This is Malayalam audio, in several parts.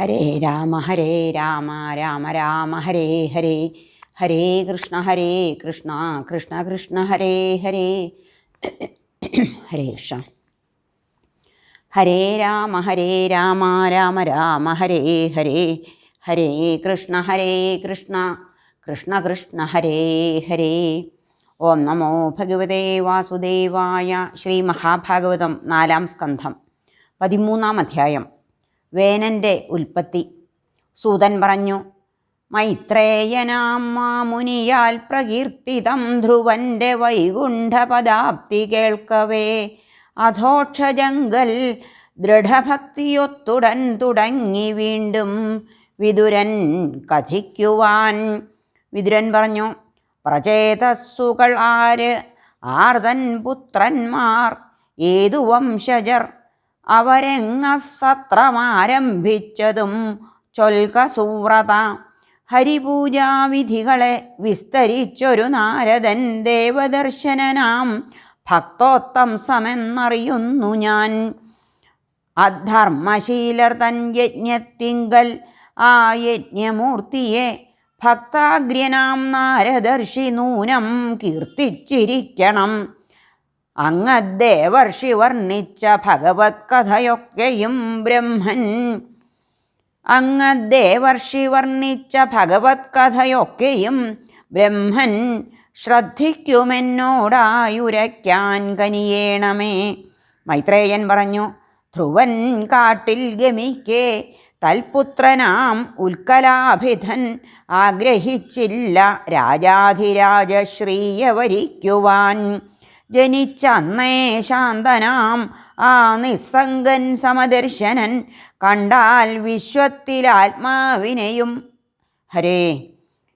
ഹരേ രാമ ഹരേ രാമ രാമ രാമ ഹരേ ഹരേ. ഹരേ കൃഷ്ണ ഹരേ കൃഷ്ണ കൃഷ്ണ കൃഷ്ണ ഹരേ ഹരേ. ഹരേ കൃഷ്ണ. ഹരേ രാമ ഹരേ രാമ രാമ രാമ ഹരേ ഹരേ. ഹരേ കൃഷ്ണ ഹരേ കൃഷ്ണ. കൃഷ്ണ കൃഷ്ണ ഹരേ ഹരേ. ഓം നമോ ഭഗവതേ വാസുദേവായ ശ്രീ മഹാഭാഗവതം നാലാം സ്കന്ധം. പതിമൂന്നാം അധ്യായം. വേനന്റെ ഉൽപ്പത്തി. സൂതൻ പറഞ്ഞു മൈത്രേയനാം മാമുനിയാൽ പ്രകീർത്തിതം ധ്രുവന്റെ വൈകുണ്ഠപദാപ്തി കേൾക്കവേ. അധോക്ഷജങ്കൽ ദൃഢഭക്തിയൊത്തുടൻ തുടങ്ങി വീണ്ടും വിതുരൻ കഥിക്കുവാൻ. വിതുരൻ പറഞ്ഞു പ്രചേതസ്സുകൾ ആര്? ആർതൻ പുത്രന്മാർ? ഏതു വംശജർ? അവരെങ്ങസത്രമാരംഭിച്ചതും ചൊൽക സുവ്രത. ഹരിപൂജാവിധികളെ വിസ്തരിച്ചൊരു നാരദൻ ദേവദർശനനാം ഭക്തോത്തംസമെന്നറിയുന്നു ഞാൻ. അധർമ്മശീലർ തൻ യജ്ഞത്തിങ്കൽ ആ യജ്ഞമൂർത്തിയെ ഭക്താഗ്രനാം നാരദർശി നൂനം കീർത്തിച്ചിരിക്കണം. അങ്ങദ്ദേവർഷി വർണിച്ച ഭഗവത് കഥയൊക്കെയും ബ്രഹ്മൻ. അങ്ങദ്ദേവർഷി വർണിച്ച ഭഗവത് കഥയൊക്കെയും ബ്രഹ്മൻ. ശ്രദ്ധിക്കുമെന്നോടായുരയ്ക്കാൻ കനിയേണമേ. മൈത്രേയൻ പറഞ്ഞു ധ്രുവൻ കാട്ടിൽ ഗമിക്കേ. തൽപുത്രനാം ഉൽക്കലാഭിധൻ. ആഗ്രഹിച്ചില്ല രാജാധിരാജശ്രീയ വരിക്കുവാൻ ജനിച്ചന്നേ ശാന്തനാം. ആ നിസ്സംഗൻ സമദർശനൻ കണ്ടാൽ വിശ്വത്തിലാത്മാവിനെയും ഹരേ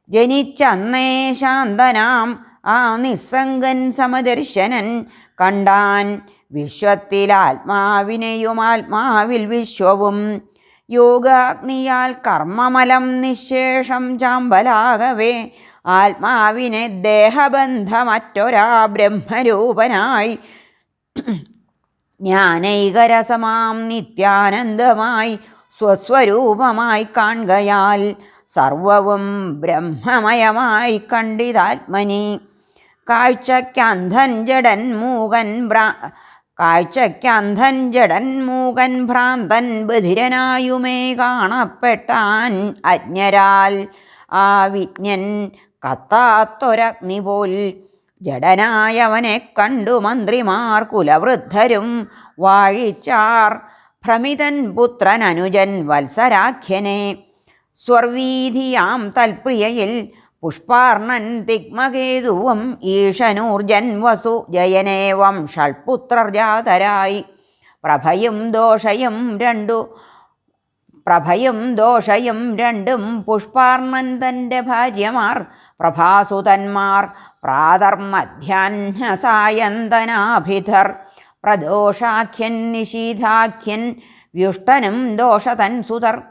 ജനിച്ചന്നേ ശാന്തനാം. ആ നിസ്സംഗൻ സമദർശനൻ കണ്ടാൻ വിശ്വത്തിലാത്മാവിനെയും ആത്മാവിൽ വിശ്വവും. യോഗാഗ്നിയാൽ കർമ്മമലം നിശേഷം ചാമ്പലാകവേ. ആത്മാവിനെ ദേഹബന്ധമറ്റൊരാ ബ്രഹ്മരൂപനായി ജ്ഞാനൈകരസമാം നിത്യാനന്ദമായി സ്വസ്വരൂപമായി കാണുകയാൽ സർവവും ബ്രഹ്മമയമായി കണ്ടിതാത്മനി. കാഴ്ചയ്ക്കന്ധൻ ജഡൻ മൂകൻ ഭ്രാ കാഴ്ചയ്ക്കന്ധൻ ജഡൻ മൂകൻ ഭ്രാന്തൻ ബധിരനായുമേ കാണപ്പെട്ടാൻ അജ്ഞരാൽ ആ വിജ്ഞൻ കത്താത്തൊരഗ്നി പോൽ ജഡനായവനെ കണ്ടു മന്ത്രിമാർ കുലവൃദ്ധരും വാഴിച്ചാർ. ഭ്രമിതൻ പുത്രൻ അനുജൻ വത്സരാഖ്യനെ. സ്വർവീധിയാം തൽപ്രിയയിൽ പുഷ്പാർണൻ തിഗ്മകേതുവും ഈശനൂർജൻ വസു ജയനേവം ഷൾപുത്രർ ജാതരായി. പ്രഭയും ദോഷയും രണ്ടു പ്രഭയും ദോഷയും രണ്ടും പുഷ്പാർണൻ തന്റെ ഭാര്യമാർ പ്രഭാസുതന്മാർ പ്രാതർമധ്യാഹ്നസായന്തനാഭിധർ പ്രദോഷാഖ്യൻ നിഷീധാഖ്യൻ വ്യുഷ്ടനും ദോഷതൻ സുതർ.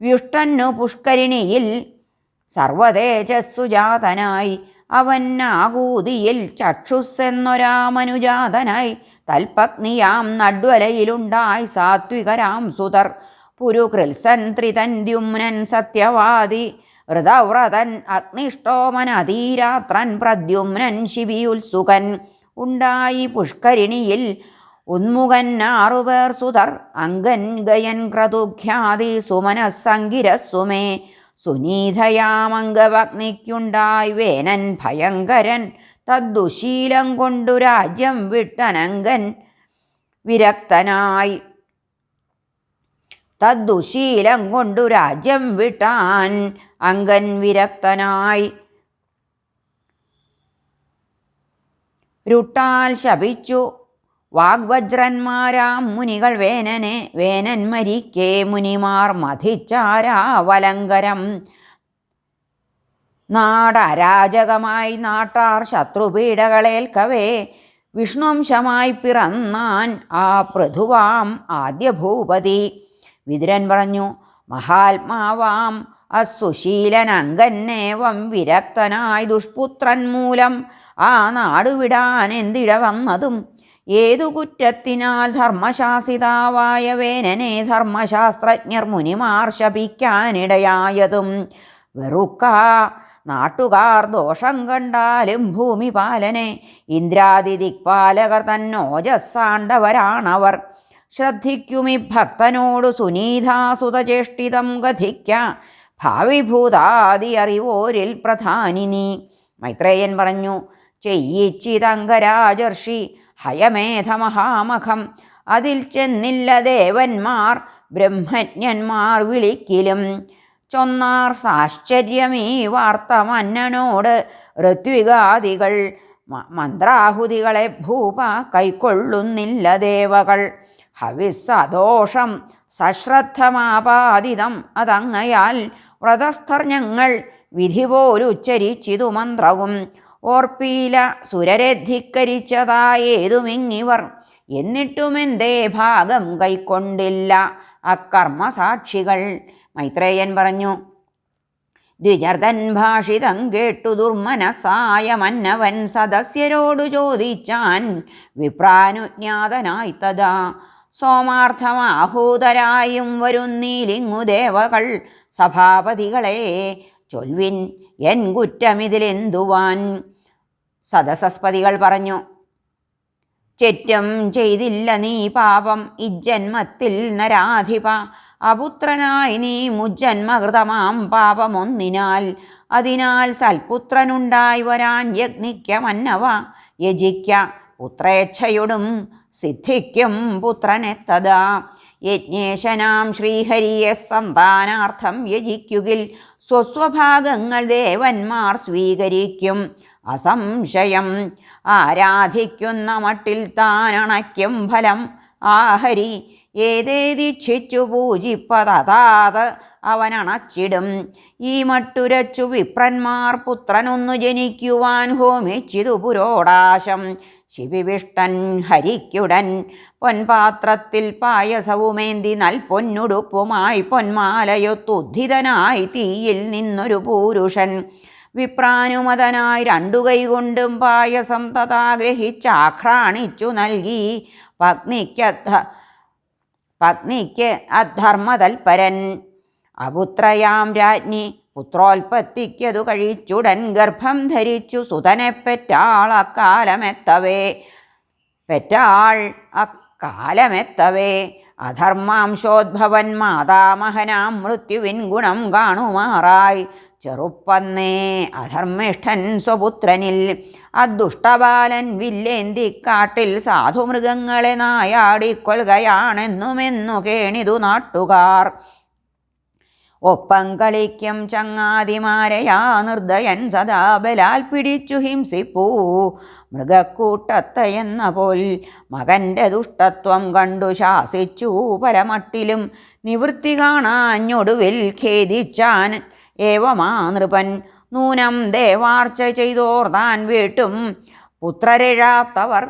വ്യുഷ്ടന്നു പുഷ്കരിണിയിൽ സർവതേജസ്സുജാതനായി അവൻ ആകൂതിയിൽ ചക്ഷുസ്സെന്നൊരാമനുജാതനായി തൽപത്നിയാം നഡ്വലയിലുണ്ടായി സാത്വികരാം സുതർ. പുരുകൃത്സൻ ത്രിതൻ ദ്യുമ്നൻ സത്യവാദി ഋതവ്രതൻ അഗ്നിഷ്ടോമൻ അതീരാത്രൻ പ്രദ്യുമ്നൻ ശിവിയുത്സുകൻ ഉണ്ടായി പുഷ്കരിണിയിൽ ഉന്മുഖൻ ആറുപേർ സുതർ. അങ്കൻ ഗയൻ ക്രതുഖ്യാതി സുമനസ്സങ്കിരസ്സുമേ സുനീതയാമംഗവഗ്നിക്കുണ്ടായി വേനൻ ഭയങ്കരൻ. തദ്ദുശീലം കൊണ്ടു രാജ്യം വിട്ടനങ്കൻ വിരക്തനായി. തദ്ദുശീലം കൊണ്ടു രാജ്യം വിട്ടാൻ അങ്കൻ വിരക്തനായി. രുട്ടാൽ ശപിച്ചു. വാഗ്വജ്രന്മാരാം മുനികൾ വേനനെ വേനൻ മരിക്കേ മുനിമാർ മധിച്ചാരാവലങ്കരം നാടരാജകമായി നാട്ടാർ ശത്രുപീഡകളേൽക്കവേ വിഷ്ണുവംശമായി പിറന്നാൻ ആ പൃഥുവാം ആദ്യ ഭൂപതി വിതുരൻ പറഞ്ഞു മഹാത്മാവാം അസുശീലൻ വിരക്തനായ വിരക്തനായി ദുഷ്പുത്രൻ മൂലം ആ നാടുവിടാൻ എന്തിട വന്നതും? ഏതു കുറ്റത്തിനാൽ ധർമ്മശാസിതാവായ വേനനെ ധർമ്മശാസ്ത്രജ്ഞർ മുനിമാർ ശപിക്കാനിടയായതും. വെറുക്ക നാട്ടുകാർ ദോഷം കണ്ടാലും ഭൂമിപാലനെ ഇന്ദ്രാദി ദിക്പാലകർ തന്നോജസ്സാണ്ടവരാണവർ ശ്രദ്ധിക്കുമി ഭക്തനോടു സുനീതാസുതചേഷ്ടിതം ഗധിക്ക ഭാവിഭൂതാദി അറിവോരിൽ പ്രധാനിനി മൈത്രേയൻ പറഞ്ഞു ചെയ്യിച്ചിതങ്കരാജർഷി ഹയമേധമഹാമഖം. അതിൽ ചെന്നില്ല ദേവന്മാർ ബ്രഹ്മജ്ഞന്മാർ വിളിക്കിലും. ചൊന്നാർ സാശ്ചര്യമീ വാർത്ത മന്നനോട് ഋത്വികാദികൾ മന്ത്രാഹുതികളെ ഭൂപ കൈക്കൊള്ളുന്നില്ല ദേവകൾ. ഹവിസ്സദോഷം സശ്രദ്ധമാപാദിതം അതങ്ങയാൽ വ്രതസ്ഥർ ഞങ്ങൾ വിധി പോലുച്ചരിച്ചിതു മന്ത്രവും. ഓർപ്പീല സുരരെ ധിക്കരിച്ചതായേതുമിങ്ങിവർ എന്നിട്ടുമെന്തേ ഭാഗം കൈക്കൊണ്ടില്ല. അക്കർമ്മസാക്ഷികൾ മൈത്രേയൻ പറഞ്ഞു ദ്വിജർദൻ ഭാഷിതം കേട്ടു ദുർമനസായ മന്നവൻ സദസ്യരോടു ചോദിച്ചാൻ വിപ്രാനുജ്ഞാതനായി തഥാ. സോമാർത്ഥമാഹൂതരായും വരുന്നീലിങ്ങു ദേവകൾ സഭാപതികളെ ചൊൽവിൻ എൻ കുറ്റമിതിലെന്തുവാൻ? സദസസ്പതികൾ പറഞ്ഞു ചെറ്റം ചെയ്തില്ല നീ പാപം ഇജ്ജന്മത്തിൽ നരാധിപ. അപുത്രനായി നീ മുജ്ജന്മകൃതമാം പാപമൊന്നിനാൽ അതിനാൽ സൽപുത്രനുണ്ടായി വരാൻ യജ്ഞിക്ക മന്നവ യജിക്ക പുത്രേച്ഛയോടും സിദ്ധിക്കും പുത്രനെത്തതാ. യജ്ഞേശനാം ശ്രീഹരിയെ സന്താനാർത്ഥം യജിക്കുകിൽ സ്വസ്വഭാഗങ്ങൾ ദേവന്മാർ സ്വീകരിക്കും. അസംശയം ആരാധിക്കുന്ന മട്ടിൽ താനണയ്ക്കും ഫലം. ആഹരി ഏതേതിച്ഛിച്ചു പൂജിപ്പതാത് അവനണച്ചിടും. ഈ മട്ടുരച്ചു വിപ്രന്മാർ പുത്രനൊന്നു ജനിക്കുവാൻ ഹോമിച്ചിതു പുരോടാശം ശിവിവിഷ്ടൻ ഹരിക്കുടൻ പൊൻപാത്രത്തിൽ പായസവുമേന്തി നൽപൊന്നുടുപ്പുമായി പൊന്മാലയൊത്തുദ്ധിതനായി തീയിൽ നിന്നൊരു പൂരുഷൻ. വിപ്രാനുമതനായി രണ്ടു കൈകൊണ്ടും പായസം തഥാഗ്രഹിച്ചാഘ്രാണിച്ചു നൽകി. പത്നിക്കദ്ധ പത്നിക്ക് അധർമ്മതൽപരൻ. അപുത്രയാം രാജ്ഞി പുത്രോൽപത്തിക്കതു കഴിച്ചുടൻ ഗർഭം ധരിച്ചു സുതനെ പെറ്റാൾ അക്കാലമെത്തവേ പെറ്റാൾ അക്കാലമെത്തവേ. അധർമാംശോദ്ഭവൻ മാതാമഹനാം മൃത്യുവിൻ ഗുണം കാണുമാറായി. ചെറുപ്പന്നേ അധർമ്മിഷ്ഠൻ സ്വപുത്രനിൽ. അദുഷ്ടബാലൻ വില്ലേന്തി കാട്ടിൽ സാധുമൃഗങ്ങളെ നായാടിക്കൊൽകയാണെന്നുമെന്നു കേണിതു നാട്ടുകാർ. ഒപ്പം കളിക്കും ചങ്ങാതിമാരെയാ നിർദയൻ സദാ ബലാൽ പിടിച്ചു ഹിംസിപ്പൂ. മൃഗക്കൂട്ടത്തെയെന്ന പോൽ മകന്റെ ദുഷ്ടത്വം കണ്ടു ശാസിച്ചു. പല മട്ടിലും നിവൃത്തി കാണാഞ്ഞൊടുവിൽ ഖേദിച്ചാൻ ഏവമാ നൃപൻ നൂനം ദേവാർച്ച ചെയ്തോർ താൻ വീട്ടും പുത്രരെഴാത്തവർ.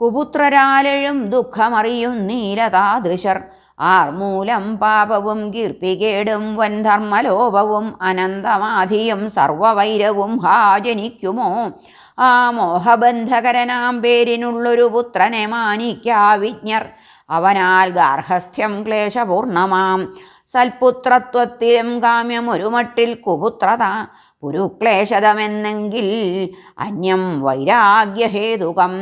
കുപുത്രരാലെഴും ദുഃഖമറിയും നീലതാദൃശർ ആർ മൂലം പാപവും കീർത്തികേടും വൻ ധർമ്മലോപവും അനന്തമാധിയും സർവവൈരവും ഹാ ജനിക്കുമോ ആ മോഹബന്ധകരനാം പേരിനുള്ളൊരു പുത്രനെ മാനിക്കാവിജ്ഞർ. അവനാൽ ഗാർഹസ്ഥ്യം ക്ലേശപൂർണമാം. സൽപുത്രത്വത്തിലും കാമ്യം ഒരു മട്ടിൽ കുപുത്രത. പുരുക്ലേശതമെന്നെങ്കിൽ അന്യം വൈരാഗ്യഹേതുകം.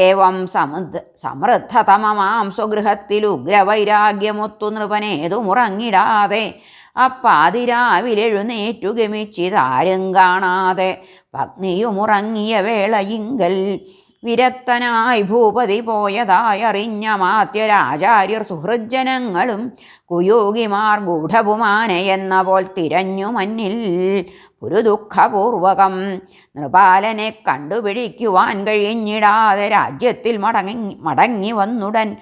ഏവം സമൃദ്ധ സമൃദ്ധതമമാം സ്വഗൃഹത്തിൽ ഉഗ്രവൈരാഗ്യമൊത്തു നൃപനേതുമുറങ്ങിടാതെ അപ്പാതിരാവിലെഴുന്നേറ്റു ഗമിച്ചിതാരും കാണാതെ പത്നിയുമുറങ്ങിയ വേളയിങ്കൽ വിരക്തനായി ഭൂപതി പോയതായറിഞ്ഞ മാത്യരാചാര്യർ സുഹൃജ്ജനങ്ങളും കുയോഗിമാർ ഗൂഢപുമാനയെന്ന പോൽ തിരഞ്ഞു മന്നിൽ ഒരു ദുഃഖപൂർവകം. നൃപാലനെ കണ്ടുപിടിക്കുവാൻ കഴിഞ്ഞിടാതെ രാജ്യത്തിൽ മടങ്ങി മടങ്ങി വന്നുടൻ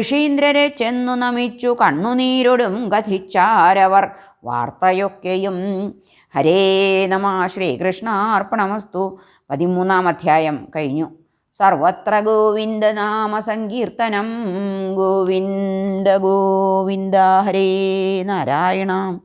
ഋഷീന്ദ്രരെ ചെന്നു നമിച്ചു. കണ്ണുനീരൊടും കഥിച്ചാരവർ വാർത്തയൊക്കെയും. ഹരേ നമ. ശ്രീകൃഷ്ണാർപ്പണമസ്തു. പതിമൂന്നാം അധ്യായം കഴിഞ്ഞു. സർവത്ര ഗോവിന്ദ നാമ സങ്കീർത്തനം. ഗോവിന്ദ ഗോവിന്ദ ഹരേ നാരായണ.